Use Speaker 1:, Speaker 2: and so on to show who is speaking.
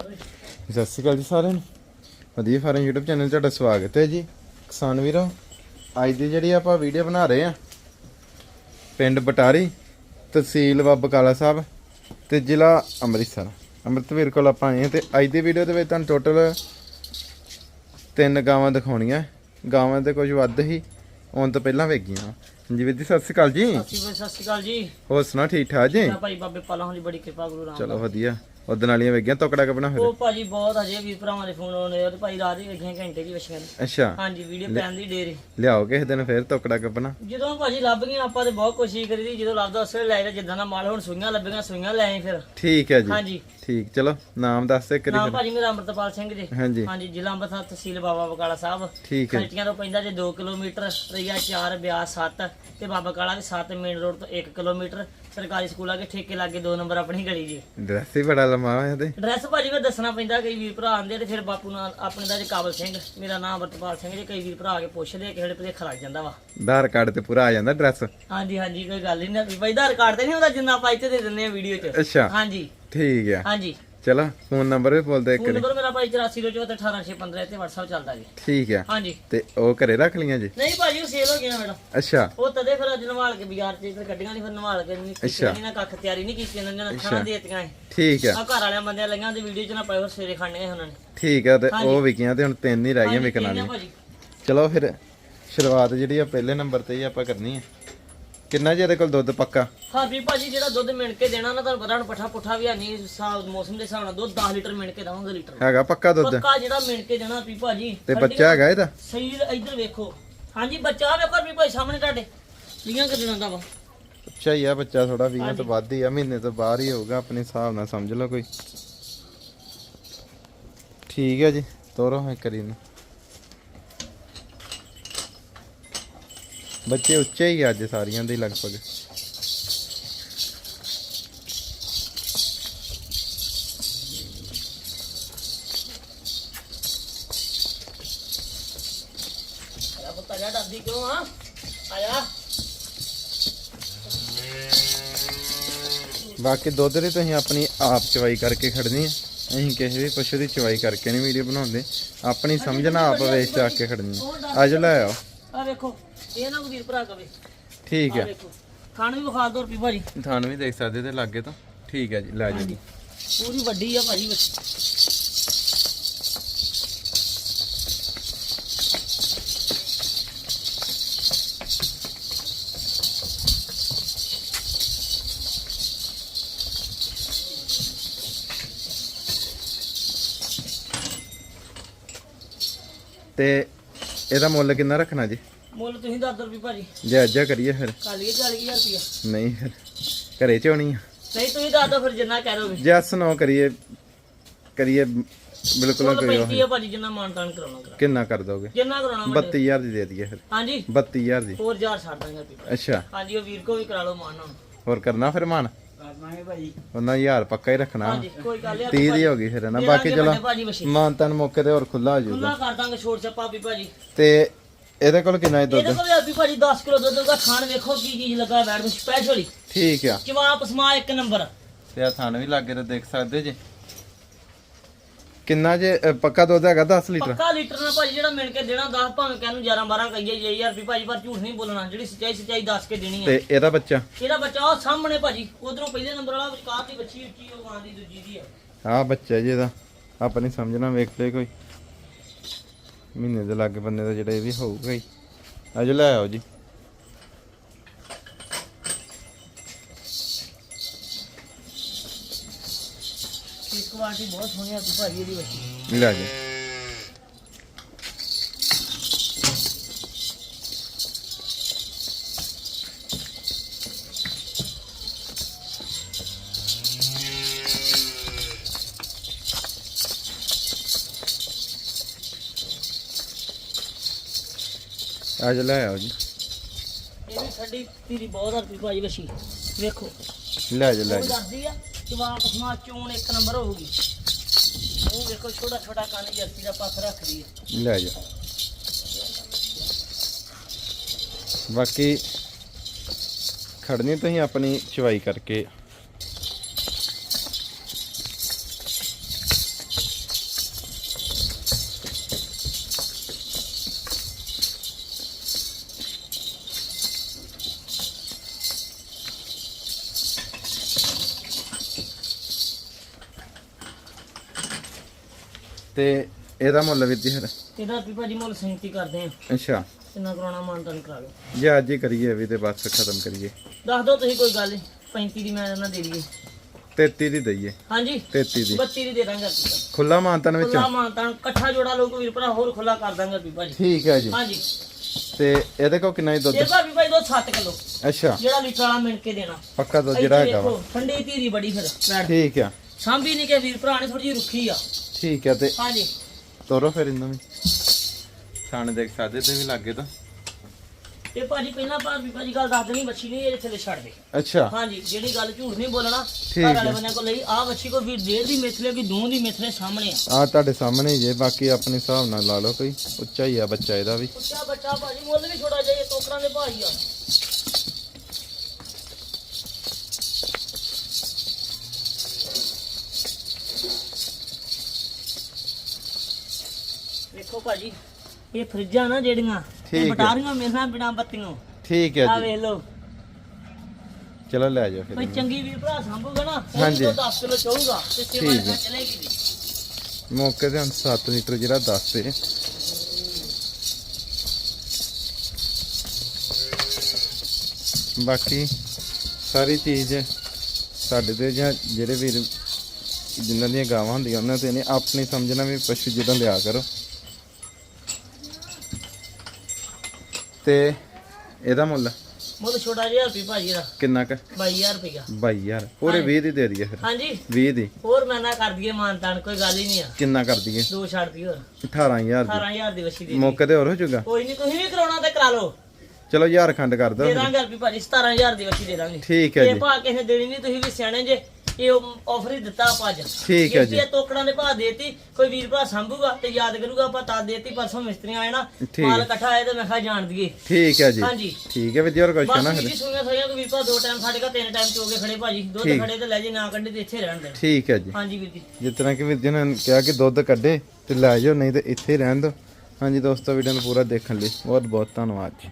Speaker 1: ਸਤਿ ਸ਼੍ਰੀ ਅਕਾਲ ਜੀ ਸਾਰਿਆਂ ਨੂੰ। ਵਧੀਆ ਫਾਰਮ YouTube ਚੈਨਲ 'ਤੇ ਤੁਹਾਡਾ ਸਵਾਗਤ ਹੈ ਜੀ। ਕਿਸਾਨ ਵੀਰੋ ਅੱਜ ਦੀ ਜਿਹੜੀ ਆਪਾਂ ਵੀਡੀਓ ਬਣਾ ਰਹੇ ਆ ਪਿੰਡ ਬਟਾਰੀ ਤਹਿਸੀਲ ਬਾਬਾ ਕਾਲਾ ਸਾਹਿਬ ਤੇ ਜ਼ਿਲ੍ਹਾ ਅੰਮ੍ਰਿਤਸਰ। ਅੰਮ੍ਰਿਤਵੀਰ ਕੋਲ ਆਪਾਂ ਆਏ ਤੇ ਅੱਜ ਦੀ ਵੀਡੀਓ ਦੇ ਵਿੱਚ ਤੁਹਾਨੂੰ ਟੋਟਲ ਤਿੰਨ ਗਾਵਾਂ ਦਿਖਾਉਣੀਆਂ। ਗਾਵਾਂ ਤੇ ਕੁਝ ਵੱਧ ਹੀ ਆਉਣ ਤੋਂ ਪਹਿਲਾਂ ਵੇਗੀਆਂ ਜੀ ਵੀਰ ਜੀ ਸਤਿ ਸ਼੍ਰੀ ਅਕਾਲ ਜੀ।
Speaker 2: ਸਤਿ ਸ਼੍ਰੀ ਅਕਾਲ ਜੀ।
Speaker 1: ਹੋਰ ਸੁਣਾ ਠੀਕ ਠਾਕ ਜੀ?
Speaker 2: ਭਾਈ ਬਾਬੇ ਪਾਲਾਂ ਦੀ ਬੜੀ ਕਿਰਪਾ ਗੁਰੂ ਰਾਮ
Speaker 1: ਚਲੋ ਵਧੀਆ। ਉਹਦੇ ਨਾਲੀਆਂ ਵੇਗੀਆਂ ਤੋਕੜਾ ਕਪਣਾ ਫਿਰ?
Speaker 2: ਉਹ ਭਾਜੀ ਬਹੁਤ ਅਜੇ ਵੀ ਭਰਾਵਾਂ ਦੇ ਫੋਨ ਆਉਂਦੇ ਆ ਤੇ ਭਾਈ ਰਾਤ ਹੀ ਵੇਖੀਆਂ ਘੰਟੇ ਦੀ ਵਸ਼ੀਆਂ
Speaker 1: ਅੱਛਾ।
Speaker 2: ਹਾਂਜੀ ਵੀਡੀਓ ਪੈਣ ਦੀ ਡੇਰੇ
Speaker 1: ਲਿਆਓ ਕਿਸੇ ਦਿਨ ਫਿਰ ਤੋਕੜਾ ਕਪਣਾ
Speaker 2: ਜਦੋਂ ਭਾਜੀ ਲੱਭ ਗਈਆਂ ਆਪਾਂ ਤੇ ਬਹੁਤ ਕੋਸ਼ਿਸ਼ ਕਰੀ ਦੀ ਜਦੋਂ ਲੱਭਦਾ ਉਸੇ ਵੇਲੇ ਲੈ ਜਾ ਜਿੱਦਾਂ ਦਾ ਮਾਲ ਹੁਣ ਸੂਈਆਂ ਲੱਭੀਆਂ ਸੂਈਆਂ ਲੈ ਆਏ ਫਿਰ।
Speaker 1: ਠੀਕ ਹੈ ਜੀ।
Speaker 2: ਹਾਂਜੀ।
Speaker 1: ਠੀਕ ਚਲੋ ਨਾਮ ਦੱਸ ਦੇ ਕਰੀ
Speaker 2: ਨਾਮ ਭਾਜੀ ਮੇਰਾ ਅੰਮ੍ਰਿਤਪਾਲ ਸਿੰਘ ਜੀ।
Speaker 1: ਹਾਂਜੀ।
Speaker 2: ਹਾਂਜੀ ਜ਼ਿਲ੍ਹਾ ਅੰਮ੍ਰਿਤਸਰ ਤਹਿਸੀਲ ਬਾਬਾ ਬਕਾਲਾ ਸਾਹਿਬ।
Speaker 1: ਠੀਕ ਹੈ।
Speaker 2: ਖਲਚੀਆਂ ਤੋਂ ਪੈਂਦਾ ਜੇ 2 ਕਿਲੋਮੀਟਰ ਰਈਆ 4 ਬਿਆਸ 7 ਤੇ ਬਾਬਾ ਕਾਲਾ ਦੇ 7 ਮੇਨ ਰੋਡ ਤੋਂ 1 ਕਿਲੋਮੀਟਰ। ਸਰਕਾਰੀ ਸਕੂਲਾਂ ਦੇ ਠੇਕੇ ਲਾਗੇ 2 ਨੰਬਰ ਆਪਣੀ ਗਲੀ ਜੀ।
Speaker 1: ਡਰੈਸ ਹੀ ਬੜਾ ਲੰਮਾ ਹੋਇਆ ਤੇ
Speaker 2: ਐਡਰੈਸ ਭਾਜੀ ਮੈਂ ਦੱਸਣਾ ਪੈਂਦਾ ਕਈ ਵੀਰ ਭਰਾ ਆਉਂਦੇ ਆ ਤੇ ਫਿਰ ਬਾਪੂ ਨਾਲ ਆਪਣੇ ਦਾ ਜੀ ਕਾਬਲ ਸਿੰਘ ਮੇਰਾ ਨਾਮ ਅਮਰਤਪਾਲ ਸਿੰਘ ਜੀ ਕਈ ਵੀਰ ਭਰਾ ਆ ਕੇ ਪੁੱਛਦੇ ਆ ਕਿ ਸਾਡੇ ਭਲੇਖਾ ਲੱਗ ਜਾਂਦਾ ਵਾ।
Speaker 1: ਆਧਾਰ ਕਾਰਡ ਤੇ ਪੂਰਾ ਆ ਜਾਂਦਾ ਡਰੈਸ?
Speaker 2: ਹਾਂਜੀ ਹਾਂਜੀ ਕੋਈ ਗੱਲ ਹੀ ਨਹੀਂ ਭਾਈ ਆਧਾਰ ਕਾਰਡ ਤੇ ਨਹੀਂ ਹੁੰਦਾ ਜਿੰਨਾ ਆਪਾਂ ਇੱਥੇ ਦੇ ਦਿੰਦੇ ਆ ਵੀਡੀਓ 'ਚ।
Speaker 1: ਅੱਛਾ।
Speaker 2: ਹਾਂਜੀ।
Speaker 1: ਠੀਕ ਹੈ
Speaker 2: ਹਾਂਜੀ।
Speaker 1: ਚਲੋ ਫੋਨ ਨੰਬਰ ਵੀ ਬੋਲ ਦੇ
Speaker 2: ਫੋਨ
Speaker 1: ਕਰੀ
Speaker 2: ਨੰਬਰ ਮੇਰਾ ਭਾਈ 8424181615 ਤੇ WhatsApp ਚੱਲਦਾ ਜੀ।
Speaker 1: ਠੀਕ ਹੈ
Speaker 2: ਹਾਂਜੀ।
Speaker 1: ਤੇ ਉਹ ਘਰੇ ਰੱਖ ਲੀਆਂ ਜੀ?
Speaker 2: ਨਹੀਂ ਭਾਜੀ ਉਹ ਸੇਲ ਹੋ ਗਿਆ ਮੇਰਾ
Speaker 1: ਅੱਛਾ।
Speaker 2: ਉਹ ਤਦੇ ਫਿਰ ਅੱਜ ਨਵਾਲ ਕੇ ਬਾਜ਼ਾਰ 'ਚ ਫਿਰ ਗੱਡੀਆਂ ਨਹੀਂ ਫਿਰ ਨਵਾਲ ਕੇ ਨਹੀਂ
Speaker 1: ਅੱਛਾ।
Speaker 2: ਕੀਤੀ ਨਾ ਕੱਖ ਤਿਆਰੀ ਨਹੀਂ ਕੀਤੀ ਇਹਨਾਂ ਨੇ ਖਾਣਾ ਦੇਤੀਆਂ
Speaker 1: ਠੀਕ ਹੈ
Speaker 2: ਆ ਘਰ ਵਾਲਿਆਂ ਬੰਦਿਆਂ ਲਈਆਂ ਤੇ ਵੀਡੀਓ 'ਚ ਨਾ ਪਾਇਓ ਸਵੇਰੇ ਖਾਣੇ ਆ ਉਹਨਾਂ ਨੇ।
Speaker 1: ਠੀਕ ਹੈ ਤੇ। ਉਹ ਵਿਕੀਆਂ ਤੇ ਹੁਣ ਤਿੰਨ ਹੀ ਰਹਿ ਗਈਆਂ ਵਿਕਣ
Speaker 2: ਆ
Speaker 1: ਵਾਲੀਆਂ
Speaker 2: ਭਾਜੀ।
Speaker 1: ਚਲੋ ਫਿਰ ਸ਼ੁਰੂਆਤ ਜਿਹੜੀ ਆ ਪਹਿਲੇ ਨੰਬਰ ਤੇ ਹੀ ਆਪਾਂ ਕਰਨੀ ਹੈ ਕਿੰਨਾ ਜੀ ਇਹਦੇ ਕੋਲ ਦੁੱਧ ਪੱਕਾ?
Speaker 2: ਵੀ ਭਾਜੀ ਜਿਹੜਾ ਦੁੱਧ ਮਿਣ ਕੇ ਦੇਣਾ ਨਾ ਤੁਹਾਨੂੰ ਪਤਾ ਹੁਣ ਪੱਠਾ ਪੁੱਠਾ ਵੀ ਨਹੀਂ ਹਿਸਾਬ ਮੌਸਮ ਦੇ ਹਿਸਾਬ ਨਾਲ ਦੁੱਧ 10 ਲੀਟਰ ਮਿਣ ਕੇ ਦਵਾਂਗੇ ਲੀਟਰ।
Speaker 1: ਹੈਗਾ ਪੱਕਾ ਦੁੱਧ?
Speaker 2: ਪੱਕਾ ਜਿਹੜਾ ਮਿਣ ਕੇ ਦੇਣਾ ਵੀ ਭਾਜੀ।
Speaker 1: ਤੇ ਬੱਚਾ ਹੈਗਾ ਇਹਦਾ?
Speaker 2: ਸਹੀ ਇੱਧਰ ਵੇਖੋ। ਹਾਂਜੀ ਬੱਚਾ ਵੇਖੋ ਵੀ ਭਾਈ ਸਾਹਮਣੇ ਤੁਹਾਡੇ। ਲੀਆਂ ਕਿ ਦਿਨਾਂ ਦਾ ਵਾ।
Speaker 1: ਅੱਛਾ ਹੀ ਆ ਬੱਚਾ ਥੋੜਾ 20 ਤੋਂ ਵੱਧ ਹੀ ਆ ਮਹੀਨੇ ਤੋਂ ਬਾਹਰ ਹੀ ਹੋਊਗਾ ਆਪਣੇ ਹਿਸਾਬ ਨਾਲ ਸਮਝ ਲਓ ਕੋਈ। ਠੀਕ ਹੈ ਜੀ ਤੋਰੋ ਹੈ ਕਰੀ ਬੱਚੇ ਉੱਚੇ ਹੀ ਅੱਜ ਸਾਰੀਆਂ ਦੇ ਲਗਭਗ।
Speaker 2: ਆਇਆ ਪੁੱਤਾ ਜਾ ਡਰਦੀ ਕਿਉਂ ਆ? ਆਇਆ।
Speaker 1: ਬਾਕੀ ਦੁੱਧ ਦੀ ਤੁਸੀਂ ਆਪਣੀ ਆਪ ਚਵਾਈ ਕਰਕੇ ਖੜਨੀ ਹੈ ਅਸੀਂ ਕਿਸੇ ਵੀ ਪਸ਼ੂ ਦੀ ਚਵਾਈ ਕਰਕੇ ਨਹੀਂ ਵੀਡੀਓ ਬਣਾਉਂਦੇ। ਆਪਣੀ ਸਮਝਣਾ ਆਪ ਵੇਚ ਕੇ ਖੜਨੀ ਹੈ ਅੱਜ ਲੈ ਆਓ।
Speaker 2: ਆ ਵੇਖੋ। ਇਹ ਨਾ ਵੀਰ ਭਰਾ ਕਵੇ।
Speaker 1: ਠੀਕ
Speaker 2: ਆ
Speaker 1: ਹੈ।
Speaker 2: ਖਾਣ ਵੀ ਵਿਖਾ ਦੋ ਰੁਪਏ ਭਾਜੀ।
Speaker 1: ਤੁਹਾਨੂੰ ਵੀ ਦੇਖ ਸਕਦੇ ਤੇ ਲਾਗੇ ਤੋਂ। ਠੀਕ ਹੈ ਜੀ ਲੈ ਜਾਓ ਜੀ।
Speaker 2: ਪੂਰੀ ਵੱਡੀ ਆ ਭਾਜੀ ਬੱਚੀ
Speaker 1: ਤੇ ਇਹਦਾ ਮੁੱਲ ਕਿੰਨਾ ਰੱਖਣਾ ਜੀ?
Speaker 2: ਮੁੱਲ ਤੁਸੀਂ ਦੱਸ ਦੋ ਰੁਪਏ ਭਾਜੀ।
Speaker 1: ਜੇ ਅੱਜ ਕਰੀਏ ਫਿਰ।
Speaker 2: ਕਰ ਲਈਏ 40000 ਰੁਪਇਆ
Speaker 1: ਨਹੀਂ ਫਿਰ ਘਰੇ ਚ ਹੋਣੀ ਆ।
Speaker 2: ਨਹੀਂ ਤੁਸੀਂ ਦੱਸ ਦੋ ਫਿਰ ਜਿੰਨਾ ਕਹਿ ਰਹੇ
Speaker 1: ਜੈਸ ਨੋ ਕਰੀਏ ਕਰੀਏ ਬਿਲਕੁਲ ਕੋਈ ਉਹ
Speaker 2: 35 ਆ ਭਾਜੀ ਜਿੰਨਾ ਮਾਨਤਾਨ ਕਰਾਉਣਾ ਕਰਾ
Speaker 1: ਕਿੰਨਾ ਕਰ ਦੋਗੇ?
Speaker 2: ਜਿੰਨਾ ਕਰਾਉਣਾ ਮੈਂ
Speaker 1: 32000 ਦੀ ਦੇ ਦਈਏ ਫਿਰ।
Speaker 2: ਹਾਂਜੀ।
Speaker 1: 32000 ਦੀ।
Speaker 2: 4000 ਛੱਡ ਦਾਂਗੇ ਰੁਪਏ
Speaker 1: ਅੱਛਾ।
Speaker 2: ਹਾਂਜੀ ਉਹ ਵੀਰ ਕੋ ਵੀ ਕਰਾ ਲਓ ਮਾਨ ਨਾਲ
Speaker 1: ਹੋਰ ਕਰਨਾ ਫਿਰ ਮਾਨ?
Speaker 2: ਕਰਨਾਗੇ ਭਾਜੀ।
Speaker 1: ਉਹਨਾਂ 1000 ਪੱਕਾ ਹੀ ਰੱਖਣਾ।
Speaker 2: ਹਾਂਜੀ ਕੋਈ ਗੱਲ ਨਹੀਂ
Speaker 1: 30 ਦੀ ਹੋ ਗਈ ਫਿਰ ਨਾ। ਬਾਕੀ
Speaker 2: ਦਾਂਗੇ
Speaker 1: ਚਲੋ ਮਾਨ ਤਨ ਮੌਕੇ ਤੇ ਹੋਰ ਖੁੱਲਾ ਹੋ ਜਾਊਗਾ।
Speaker 2: ਖੁੱਲਾ ਕਰ ਦਾਂਗੇ ਛੋਟ ਛੱਪਾ ਵੀ ਭਾਜੀ।
Speaker 1: ਤੇ ਇਹਦੇ ਕੋਲ ਕਿੰਨਾ ਹੈ ਦੁੱਧ?
Speaker 2: ਇਹਦੇ ਕੋਲ ਵੀ ਭਾਜੀ 10 ਕਿਲੋ ਦੁੱਧ ਦਾ ਖਾਣ ਵੇਖੋ ਕੀ ਚੀਜ਼ ਲੱਗਾ ਬੈਠ ਵਿੱਚ ਸਪੈਸ਼ਲੀ
Speaker 1: ਠੀਕ ਆ।
Speaker 2: ਜਵਾਬ ਪਸਮਾ ਇੱਕ ਨੰਬਰ।
Speaker 1: ਤੇ ਆ ਥਣ ਵੀ ਲਾਗੇ ਤੇ ਦੇਖ ਸਕਦੇ ਜੀ। ਕਿੰਨਾ ਜੇ ਅ, ਪੱਕਾ ਦੁੱਧ ਹੈਗਾ 10 ਲੀਟਰ?
Speaker 2: ਪੱਕਾ ਲੀਟਰ ਨਾਲ ਭਾਜੀ ਜਿਹੜਾ ਮਿਲ ਕੇ ਦੇਣਾ 10 ਭਾਵੇਂ ਕਹਿਨੂੰ 11 12 ਕਹੀਏ ਜੇ ਯਾਰ ਵੀ ਭਾਜੀ ਪਰ ਝੂਠ ਨਹੀਂ ਬੋਲਣਾ ਜਿਹੜੀ ਸੱਚਾਈ ਸੱਚਾਈ ਦੱਸ ਕੇ ਦੇਣੀ ਹੈ।
Speaker 1: ਤੇ ਇਹਦਾ ਬੱਚਾ?
Speaker 2: ਇਹਦਾ ਬੱਚਾ ਉਹ ਸਾਹਮਣੇ ਭਾਜੀ ਉਧਰੋਂ ਪਹਿਲੇ ਨੰਬਰ ਵਾਲਾ ਵਿਚਕਾਰ ਦੀ ਬੱਚੀ ਉੱਚੀ ਉਹ ਗਾਂ ਦੀ ਦੂਜੀ ਦੀ ਆ।
Speaker 1: ਆ ਬੱਚਾ ਜੀ ਇਹਦਾ। ਆਪਣੀ ਸਮਝਣਾ ਵੇਖ ਲੈ ਕੋਈ। ਮਹੀਨੇ ਦੇ ਲਾਗੇ ਬੰਦੇ ਦਾ ਜਿਹੜਾ ਇਹ ਵੀ ਹੋਊਗਾ ਹੀ। ਅੱਜ ਲੈ ਆਓ ਜੀ।
Speaker 2: ਕੁਆਲਿਟੀ ਬਹੁਤ ਸੋਹਣੀ ਆ ਭਾਜੀ ਇਹਦੀ ਬੱਚੀ
Speaker 1: ਲੈ ਜੀ। ਅੱਜ ਲੈ ਆਓ ਜੀ।
Speaker 2: ਇਹ ਵੀ ਸਾਡੀ ਧੀਰੀ ਬਹੁਤ ਆ ਭਾਜੀ ਬੱਚੀ ਵੇਖੋ।
Speaker 1: ਲੈ ਜਾ ਲੈ
Speaker 2: ਉਹ
Speaker 1: ਜਾ।
Speaker 2: ਦੱਸਦੀ ਆ ਜਵਾਬ ਪਸਮਾ ਚੋਣ ਇੱਕ ਨੰਬਰ ਹੋਊਗੀ ਉਹ ਵੇਖੋ ਛੋਟਾ ਛੋਟਾ ਕੰਨ ਜਰਸੀ ਦਾ ਪੱਖ ਰੱਖਦੀ ਹੈ
Speaker 1: ਲੈ ਜਾ। ਬਾਕੀ ਖੜਨੀ ਤੁਸੀਂ ਆਪਣੀ ਚਵਾਈ ਕਰਕੇ। ਤੇ ਇਹਦਾ ਮੁੱਲ ਵੀਰ ਜੀ ਫਿਰ?
Speaker 2: ਇਹਦਾ ਵੀ ਭਾਜੀ ਮੁੱਲ 37 ਕਰਦੇ ਆ।
Speaker 1: ਅੱਛਾ।
Speaker 2: ਕਿੰਨਾ ਕਰਾਉਣਾ ਮਾਨਤਨ ਕਰਾ ਲਓ।
Speaker 1: ਜੇ ਅੱਜ ਹੀ ਕਰੀਏ ਵੀ ਤੇ ਬਸ ਖਤਮ ਕਰੀਏ।
Speaker 2: ਦੱਸ ਦਿਓ ਤੁਸੀਂ ਕੋਈ ਗੱਲ ਨਹੀਂ 35 ਦੀ ਮੈਂ ਇਹਨਾਂ ਦੇ ਦਈਏ।
Speaker 1: 33 ਦੀ ਦਈਏ।
Speaker 2: ਹਾਂਜੀ।
Speaker 1: 33 ਦੀ।
Speaker 2: 32 ਦੀ ਦੇ ਦਾਂਗੇ
Speaker 1: ਖੁੱਲਾ ਮਾਨਤਨ ਵਿੱਚ।
Speaker 2: ਖੁੱਲਾ ਮਾਨਤਨ ਇਕੱਠਾ ਜੋੜਾ ਲੋਕ ਵੀਰ ਭਰਾ ਹੋਰ ਖੁੱਲਾ ਕਰ ਦਾਂਗੇ ਵੀ ਭਾਜੀ।
Speaker 1: ਠੀਕ ਹੈ ਜੀ।
Speaker 2: ਹਾਂਜੀ।
Speaker 1: ਤੇ ਇਹਦੇ ਕੋ ਕਿੰਨਾ ਹੀ ਦੁੱਧ?
Speaker 2: ਇਹ ਭਾਜੀ ਭਾਈ ਦੋ 7 ਕਿਲੋ।
Speaker 1: ਅੱਛਾ।
Speaker 2: ਜਿਹੜਾ ਲੀਟਰ ਵਾਲਾ ਮਿਣ ਕੇ ਦੇਣਾ।
Speaker 1: ਪੱਕਾ ਦੁੱਧ ਜਿਹੜਾ ਹੈਗਾ
Speaker 2: ਠੰਡੀ ਧੀਰੀ ਬੜੀ ਫਿਰ
Speaker 1: ਠੀਕ ਆ।
Speaker 2: ਸਾਂਭੀ ਨਹੀਂ ਕਿ ਵੀਰ ਭਰਾ ਨੇ ਥੋੜੀ ਜਿਹੀ ਰੁੱਖੀ ਆ।
Speaker 1: ਠੀਕ ਹੈ ਤੇ
Speaker 2: ਹਾਂਜੀ।
Speaker 1: ਤੋਰੋ ਫਿਰ ਇਹਨਾਂ ਵੀ ਥਾਣੇ ਦੇਖ ਸਕਦੇ ਤੇ ਵੀ ਲੱਗੇ ਤਾਂ।
Speaker 2: ਤੇ ਭਾਜੀ ਪਹਿਲਾਂ ਭਾਜੀ ਭਾਜੀ ਗੱਲ ਦੱਸ ਦੇਣੀ ਮੱਛੀ ਨਹੀਂ ਇਹ ਥੱਲੇ ਛੱਡ ਦੇ
Speaker 1: ਅੱਛਾ।
Speaker 2: ਹਾਂਜੀ ਜਿਹੜੀ ਗੱਲ ਝੂਠ ਨਹੀਂ ਬੋਲਣਾ
Speaker 1: ਠੀਕ
Speaker 2: ਵਾਲੇ
Speaker 1: ਹੈ।
Speaker 2: ਬੰਦਿਆਂ ਕੋਲ ਲਈ ਆਹ ਮੱਛੀ ਕੋ ਵੀਰ ਡੇਢ ਦੀ ਮਿਥਲੇ ਕਿ ਦੋ ਦੀ ਮਿਥਲੇ ਸਾਹਮਣੇ ਆ।
Speaker 1: ਆ ਤੁਹਾਡੇ ਸਾਹਮਣੇ ਜੇ ਬਾਕੀ ਆਪਣੇ ਹਿਸਾਬ ਨਾਲ ਲਾ ਲਓ ਕੋਈ। ਉੱਚਾ ਹੀ ਆ ਬੱਚਾ ਇਹਦਾ ਵੀ।
Speaker 2: ਉੱਚਾ ਬੱਚਾ ਭਾਜੀ ਮੁੱਲ ਵੀ ਥੋੜਾ ਜਿਹਾ ਟੋਕਰਾਂ ਦੇ ਭਾਈ ਆ। ਵੇਖੋ ਭਾਜੀ ਇਹ ਫਰਿੱਜਾਂ ਨਾ ਜਿਹੜੀਆਂ
Speaker 1: ਠੀਕ ਹੈ।
Speaker 2: ਇਹ ਬਟਾਰੀਆਂ ਮੇਰਾ ਬਿਨਾ ਬੱਤੀਆਂ।
Speaker 1: ਠੀਕ ਹੈ
Speaker 2: ਆ
Speaker 1: ਜੀ।
Speaker 2: ਵੇਖ ਲਓ।
Speaker 1: ਚਲੋ ਲੈ ਜਾਓ
Speaker 2: ਕੋਈ
Speaker 1: ਫਿਰ
Speaker 2: ਚੰਗੀ ਵੀਰ ਭਰਾ ਸੰਭੂਗਾ ਨਾ
Speaker 1: ਹਾਂਜੀ।
Speaker 2: ਉਹ 10 ਕਿਲੋ ਚਾਹੂਗਾ ਤੇ
Speaker 1: ਠੀਕ
Speaker 2: ਸੇਵਾ
Speaker 1: ਹੈ।
Speaker 2: ਚਲੇਗੀ ਜੀ
Speaker 1: ਮੌਕੇ ਤੇ ਹੁਣ 7 ਲੀਟਰ ਜਿਹੜਾ ਦੱਸ ਤੇ। ਬਾਕੀ ਸਾਰੀ ਚੀਜ਼ ਸਾਡੇ ਤੇ ਜਾਂ ਜਿਹੜੇ ਵੀਰ ਜਿਨ੍ਹਾਂ ਦੀਆਂ ਗਾਵਾਂ ਹੁੰਦੀਆਂ ਉਹਨਾਂ ਤੇ ਨੇ ਆਪਣੀ ਸਮਝਣਾ ਵੀ ਪਸ਼ੂ ਜਦੋਂ ਲਿਆ ਕਰੋ। ਤੇ ਇਹਦਾ ਮੁੱਲ?
Speaker 2: ਮੁੱਲ ਛੋਟਾ ਜਿਹਾ ਰੁਪਈ ਭਾਜੀ ਦਾ
Speaker 1: ਕਿੰਨਾ ਕ?
Speaker 2: 22000 ਰੁਪਈਆ
Speaker 1: 22000 ਪੂਰੇ 20 ਦੀ ਦੇ ਦਈਏ ਫਿਰ।
Speaker 2: ਹਾਂਜੀ।
Speaker 1: 20 ਦੀ।
Speaker 2: ਹੋਰ ਮੈਂ ਨਾ ਕਰ ਦਈਏ ਮਾਨਤਾਨ ਕੋਈ ਗੱਲ ਹੀ ਨਹੀਂ ਆ।
Speaker 1: ਕਿੰਨਾ ਕਰ ਦਈਏ?
Speaker 2: ਦੋ ਛੱਡ ਦੀ ਹੋਰ।
Speaker 1: 18000 ਦੀ।
Speaker 2: 18000 ਦੀ ਵਸੀ ਦੇ
Speaker 1: ਮੌਕੇ ਤੇ ਹੋਰ ਹੋ ਜਾਊਗਾ?
Speaker 2: ਕੋਈ ਨਹੀਂ ਤੁਸੀਂ ਵੀ ਕਰਾਉਣਾ ਤੇ ਕਰਾ ਲਓ।
Speaker 1: ਚਲੋ ਹਜ਼ਾਰ ਖੰਡ ਕਰ
Speaker 2: ਦੇ
Speaker 1: ਦਿਓ
Speaker 2: ਦਾਂਗੇ ਰੁਪਈ ਭਾਜੀ 17000 ਦੀ ਵਸੀ ਦੇ ਦਾਂਗੇ।
Speaker 1: ਠੀਕ ਹੈ
Speaker 2: ਇਹ
Speaker 1: ਜੀ।
Speaker 2: ਭਾ ਕਿਸੇ ਦੇਣੀ ਨਹੀਂ ਤੁਸੀਂ ਵੀ ਸਿਆਣੇ ਜੇ। ਇਹ ਆਫਰ ਹੀ ਦਿੱਤਾ ਆਪਾਂ ਅੱਜ।
Speaker 1: ਠੀਕ ਹੈ ਜੀ।
Speaker 2: ਇਹ ਤੋਕੜਾਂ ਦੇ ਭਾਅ ਦੇਤੀ ਕੋਈ ਵੀਰ ਭਰਾ ਸੰਭੂਗਾ ਤੇ ਯਾਦ ਕਰੂਗਾ ਆਪਾਂ ਤਾਂ ਦੇਤੀ ਪਰਸੋਂ ਮਿਸਤਰੀ ਆਏ ਨਾ
Speaker 1: ਠੀਕ।
Speaker 2: ਮਾਲ ਇਕੱਠਾ ਆਏ ਤੇ ਮੈਂ ਕਿਹਾ ਜਾਣ ਦਈਏ
Speaker 1: ਠੀਕ ਹੈ ਜੀ।
Speaker 2: ਹਾਂਜੀ।
Speaker 1: ਠੀਕ ਹੈ ਵਿਦਿਆ ਹੋਰ ਨਾ
Speaker 2: ਵੀਰ
Speaker 1: ਫਿਰ?
Speaker 2: ਜੀ ਸੁਣਿਆ ਸੋਇਆ ਕਿ ਵੀਰ ਭਰਾ ਦੋ ਟਾਈਮ ਸਾਡੇ ਕੋਲ ਤਿੰਨ ਟਾਈਮ ਚੋਗੇ ਖੜੇ ਭਾਜੀ ਦੁੱਧ
Speaker 1: ਠੀਕ।
Speaker 2: ਖੜੇ ਤੇ ਲੈ ਜੇ ਨਾ ਕੱਢੇ ਤੇ ਇੱਥੇ ਰਹਿਣ ਦੇ
Speaker 1: ਠੀਕ ਹੈ ਜੀ।
Speaker 2: ਹਾਂਜੀ ਵੀਰ ਜੀ।
Speaker 1: ਜਿਸ ਤਰ੍ਹਾਂ ਕਿ ਵੀਰ ਜੀ ਨੇ ਕਿਹਾ ਕਿ ਦੁੱਧ ਕੱਢੇ ਤੇ ਲੈ ਜਾਓ ਨਹੀਂ ਤੇ ਇੱਥੇ ਹੀ ਰਹਿਣ ਦਿਓ। ਹਾਂਜੀ ਦੋਸਤੋ ਵੀਡੀਓ ਨੂੰ ਪੂਰਾ ਦੇਖਣ ਲਈ ਬਹੁਤ ਬਹੁਤ ਧੰਨਵਾਦ ਜੀ।